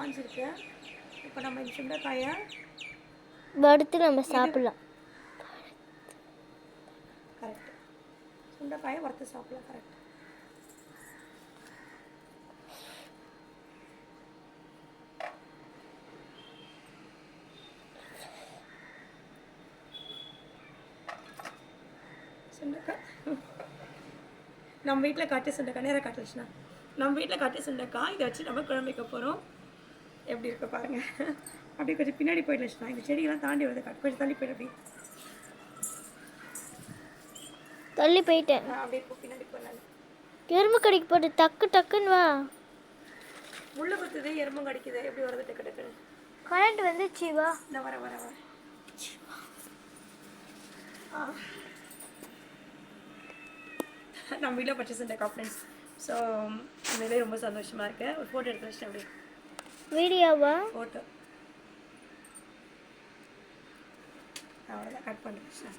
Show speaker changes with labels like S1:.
S1: காஞ்சிருக்கு. இப்போ நம்ம இந்த சுண்டைக்காயை
S2: வறுத்து நம்ம சாப்பிடலாம்.
S1: கரெக்ட் சுண்டைக்காயை வறுத்து சாப்பிடலாம் கரெக்ட் நம்ம வீட்டில் காட்டு சுண்டைக்காய் நேராக காட்டுச்சுண்ணா நம்ம வீட்டில் காட்டு சுண்டைக்காய் இதை வச்சு நம்ம குழம்பு வைக்க போகிறோம் எப்படி இருக்கு பாருங்க அப்படியே கொஞ்சம் பின்னாடி போயிடுச்சுண்ணா இந்த செடியெல்லாம் தாண்டி வருது காட்டு கொஞ்சம் தள்ளி போயிடு அப்படி
S2: தள்ளி போயிட்டேன்
S1: நான் அப்படியே பின்னாடி போயிடலாம்
S2: எறும்பு கடிக்கு போட்டு டக்கு டக்குன்னு வா
S1: முள்ளு குத்துது எறும்பும் கடிக்குது எப்படி வருது டக்கு டக்குன்னு
S2: கரண்ட் வந்துச்சு வா
S1: இந்த வர வர வர ஆ. நம்ம வீட்டில் பர்ச்சேஸ் இந்த கான்ஃபிடன்ஸ் ஸோ உண்மையிலே ரொம்ப சந்தோஷமாக இருக்கேன் ஒரு ஃபோட்டோ எடுத்து வச்சிட்டேன் அப்படியே
S2: வீடியோவா?
S1: ஃபோட்டோ அவ்வளோதான் கட் பண்ணுறேன்